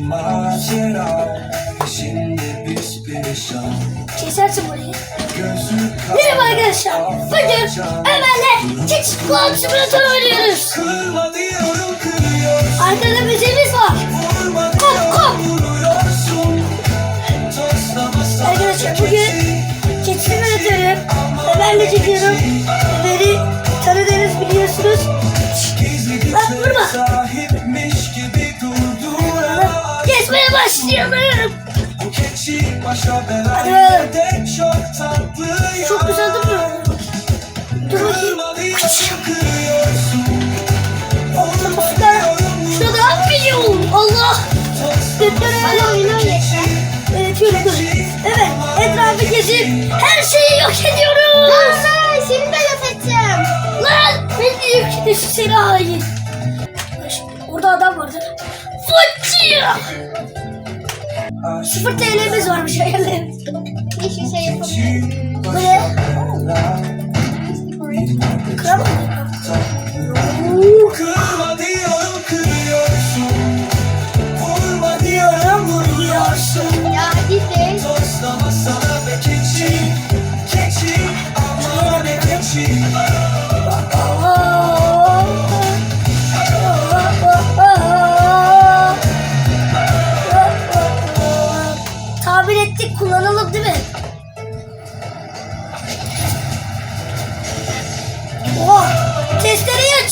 Macera peşinde biz perişan Kesersin burayı. Merhaba arkadaşlar. Bugün Ömer'le çeşit kulak simülatörü oynuyoruz. Kırma diyorum kırıyorsun Arkada müziğimiz var. Vurma Kop, kop. vuruyorsun Arkadaşlar bugün çeşit simülatörü Ömer'le çekiyorum. Ömer'i tanıdığınız biliyorsunuz. Gizli Bak, vurma. Başlayalım. Hadi çok güzel değil mi? Dur bakayım. Otobüsler şurada milyon. Allah. Hala oynayın. Evet şöyle dur. Evet etrafı gezip her şeyi yok ediyoruz. Ay seni de yok edeceğim. Lan beni de yok ediyorsun seni hain. Orada adam vardı. Fıçı. 0 TL'miz varmış hayallerimiz. Hiçbir şey yapamıyorum. Bu ne?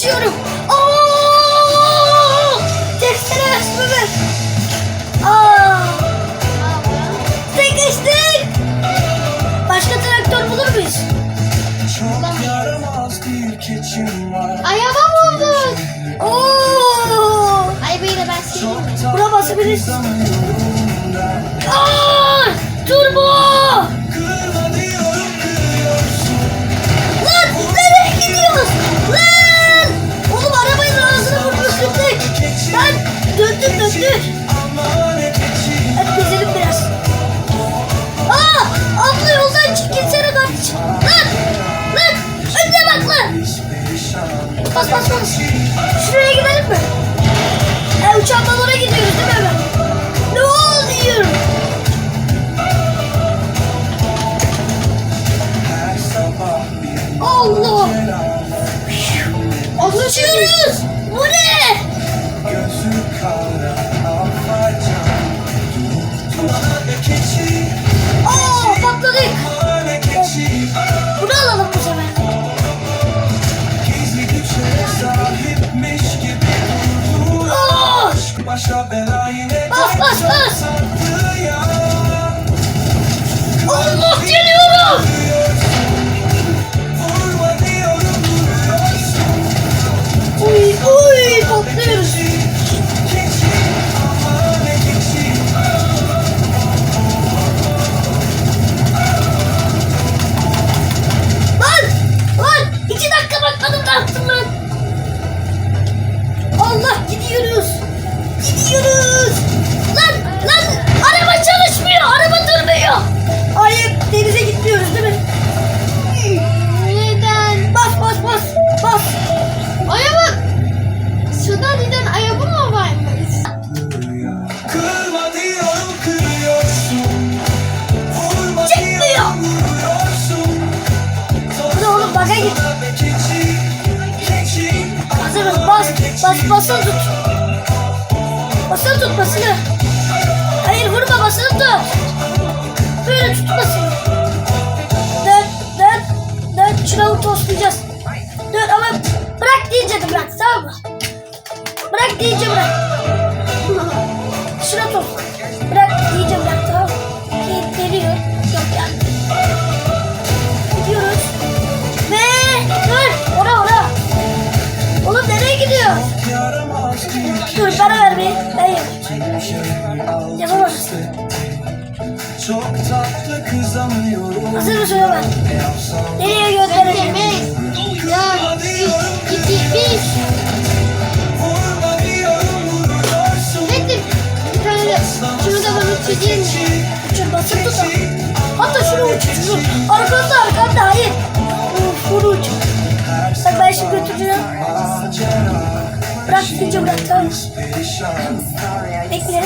Testereyi açıyorum. Oo! Testere açtım ben. Aa! Sıkıştık. Başka traktör bulur muyuz? Çok yaramaz bir keçim var Ayağıma vurdun. Oo! Arabayı da ben sileyim mi? Buna basabiliriz. Tut. Böyle tut basılı. Dön dön dön. Şunu toslayacağız. Dön ama bırak deyince de bırak tamam mı? Bırak deyince bırak. Hazır mısın yapsam Nereye göndereceğim? dört, üç, iki, bir. Tane de şunu da bana çizeyim mi? Uçur basıp tut. Hatta şunu uçur. Arkanda arkanda hayır. Uf, Şunu uçur. Bak ben şimdi götüreceğim. Bırak ikinci bırak tamam. Bekle.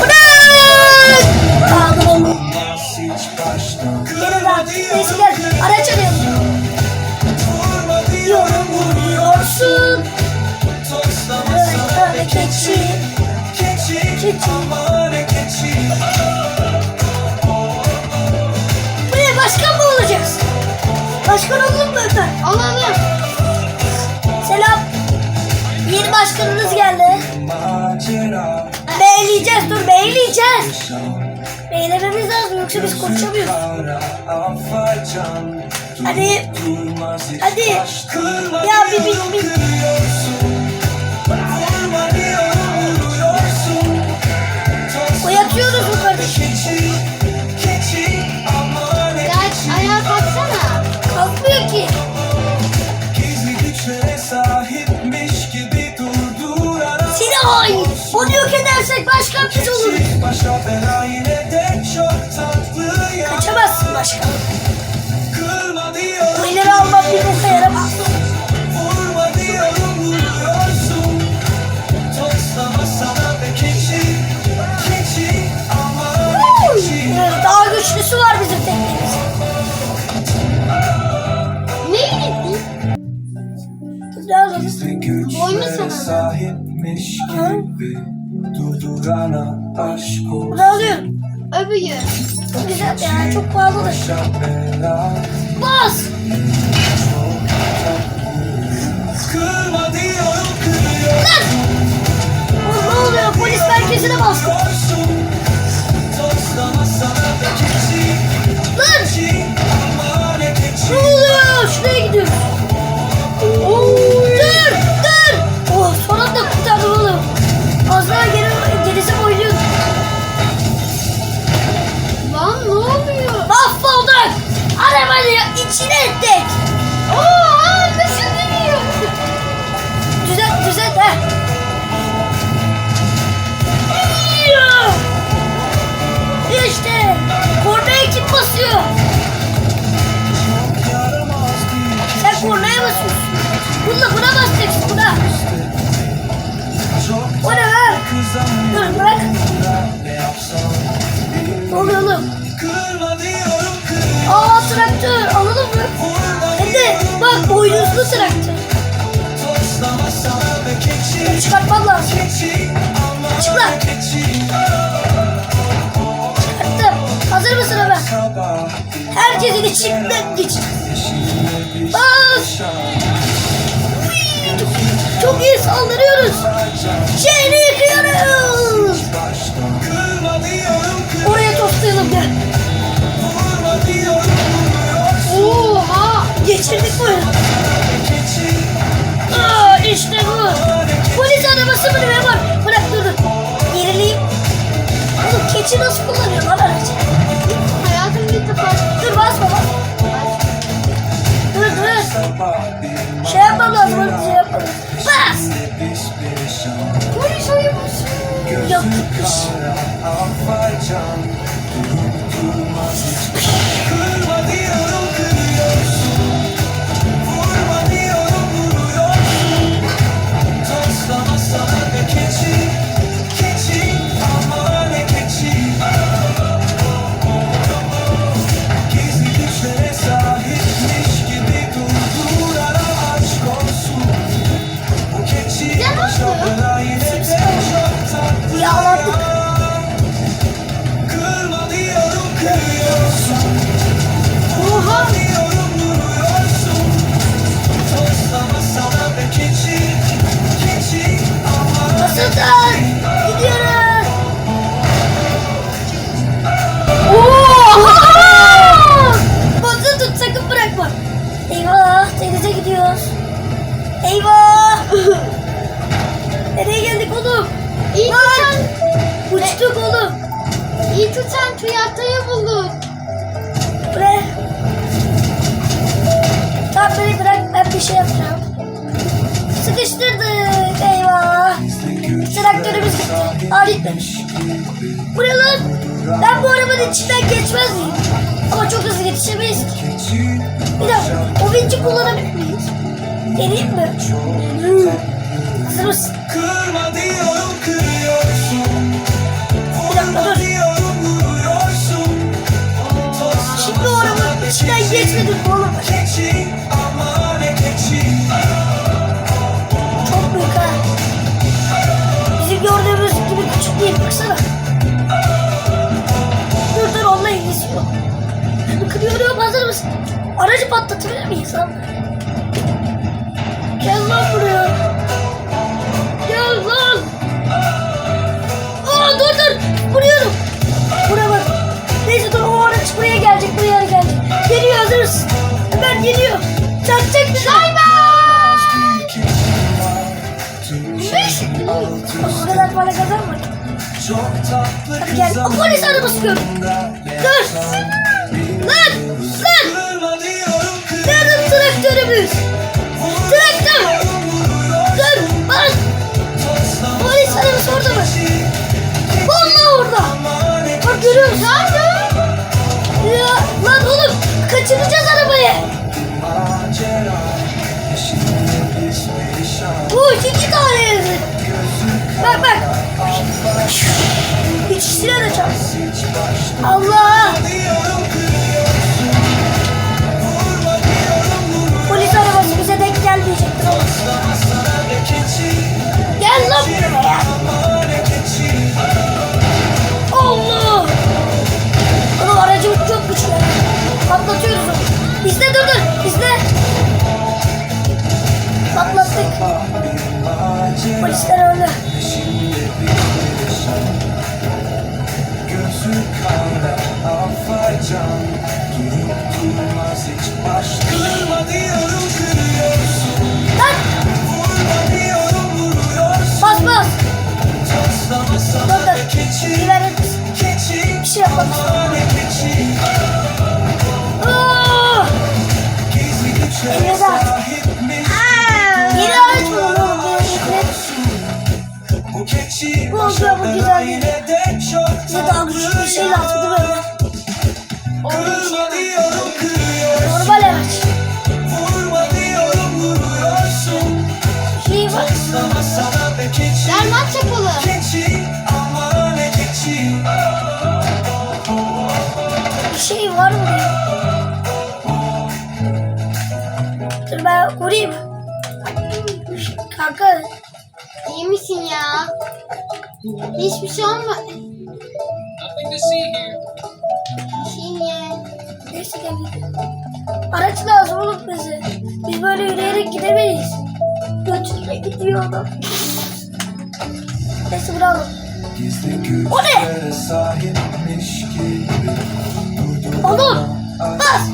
Bırak! Olmaz hiç baştan Gene daha. Neyse gel. Araç arayalım. Vurma diyorum Yoruluyorsun. Toslama Öyle sana öyle keçi. keçi Keçi. Ama ne başkan mı olacağız? Başkan oldun mu Ömer? Alalım. Selam. Yeni başkanınız geldi. Beyleyeceğiz dur beyleyeceğiz. Beylememiz lazım yoksa biz konuşamıyoruz. Hadi. Hadi. Ya bir bir bir. Uyatıyoruz bu kardeşim. Onu yok edersek başkan biz oluruz. Tatlı ya Kaçamazsın diyorum Bu ileri almam bir boka yaramaz. Daha güçlüsü var bizim teknemizin. Ne? Gizli güçlere sana. Sahipmiş gibi Durdurana aşk ol Bunu alıyorum. Öbüyü. Çok güzel ya çok. Başa bela Bas. Kırma diyorum kırıyorsun Oğlum ne oluyor? Polis merkezine bastı. Lan. Ne Ne oluyor? Şuraya gidiyoruz. Dur, dur. Oh, İçine ettik. Aa nasıl dönüyor? Düzelt, düzelt. Yuh. İşte. Kornaya kim basıyor? Sen kornaya basıyorsun. Bununla buna basacaksın buna. O ne lan? Dur bırak. Ne oluyor oğlum? Aa traktör be keçi Çıkartmam lazım. Keçi Çıkarttım. Hazır mısın? Sabah Herkesin içinden geç. Bas. şan Çok iyi saldırıyoruz. Şehri yıkıyoruz. Oraya toplayalım gel. Oğlum keçi Aa gitmemiş. Bu ne lan? Ben bu arabanın içinden geçmez miyim? Ama çok hızlı yetişemeyiz ki. Bir dakika o vinci kullanabilir miyiz? Geleyim mi? Hazır mısın? Kırma diyorum kırıyorsun Bir dakika dur. Şimdi o arabanın içinden geçmedim oğlum. Değil baksana. Dur dur onunla ilgisi yok. Kırıyorum hazır mısın? Aracı patlatabilir miyiz lan? Gel lan buraya. Gel lan. Aa dur dur. Vuruyorum. Buraya bak. Neyse dur o araç buraya gelecek buraya gelecek. Geliyor hazır mısın? Hemen geliyor. Çarpacak bizi. O kadar para kazanma. Hadi gel. O polis arabası gör. Dur. Lan. Lan. Nerede traktörümüz? Traktör. Dur. Bak. Polis arabası orada mı? Vallahi orada. Bak görüyor musun? Ya lan oğlum kaçıracağız arabayı. Bu ikinci tanesi. Bak bak. İkisine de başta Allah. Polis arabası bize denk gelmeyecektir Gel lan buraya. Allah. Oğlum aracımız çok güçlü. Patlatıyoruz onu. İzle dur dur. İzle. Patlattık. Polisler öyle. Gözü kara afacan Durup durmaz hiç baş Kırma diyorum bir şey lazım değil mi Ömer? Normal sana be keçi Gel maç yapalım. Bir şey var mı? Dur ben vurayım. Kanka İyi misin ya? Hiçbir şey olma. Neyse gel. Araç lazım oğlum bize. Biz böyle yürüyerek gidemeyiz. Götürme gidiyor adam. Neyse bravo. O ne? Oğlum bas.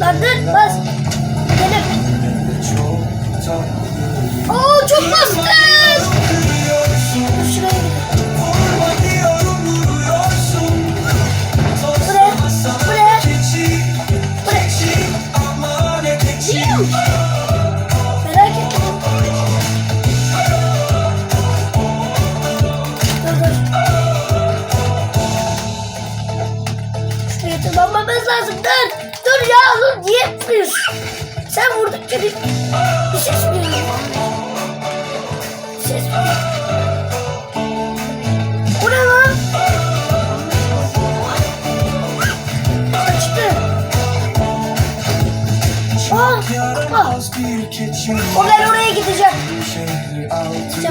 Lan dur bas. Gidelim. Şuraya tırmanmamız lazım. Dur. Dur ya oğlum niye yapıyorsun? Sen vurdukça bir, bir ses duyuyorum. Bir ses duyuyorum. Bir keçi O ben oraya gideceğim. Etti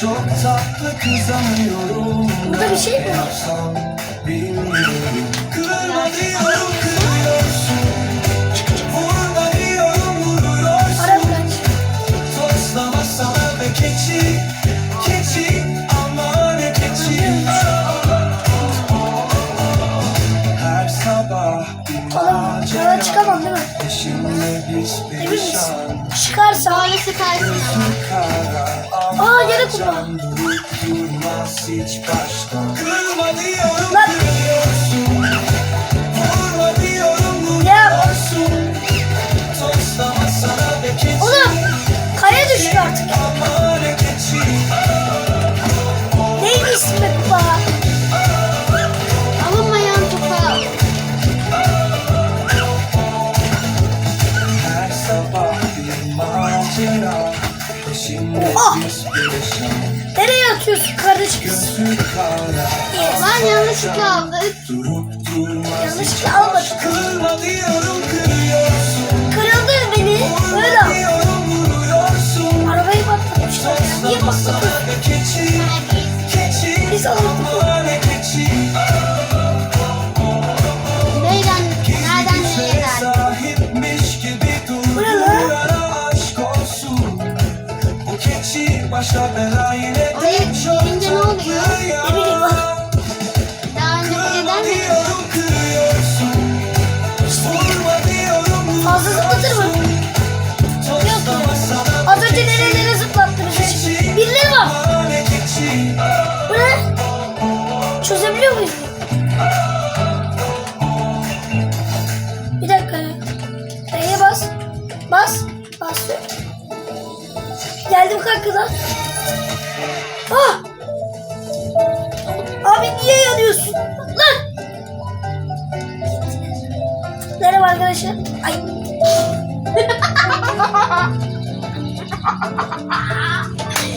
Çok tatlı kızamıyorum Burada bir şey mi var? Bilmiyorum Kırma diyorum kırıyorsun Vurma diyorum vuruyorsun. Toslama sana be keçi Keçi ama ne keçi Her sabah bir Oğlum macera yola çıkamam değil mi? Peşimde Emin misin? perişan Çıkarsam. Aa yere kurma. Kırma diyorum kırıyorsun kazandık. korkak kadar. Ah! Abi niye yanıyorsun? Lan! Merhaba arkadaşlar. Ay.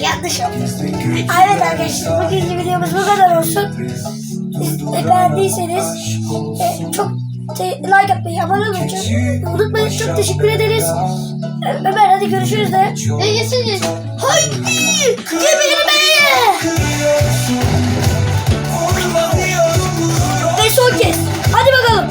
Yanlış yapmışsın. Evet arkadaşlar bugünkü videomuz bu kadar olsun. Siz beğendiyseniz e, çok te, like atmayı, abone olmayı unutmayın. Çok teşekkür ederiz. Ömer hadi görüşürüz de. Ne geçiniz? Haydi! Gebermeye! Ve son kez. Hadi bakalım.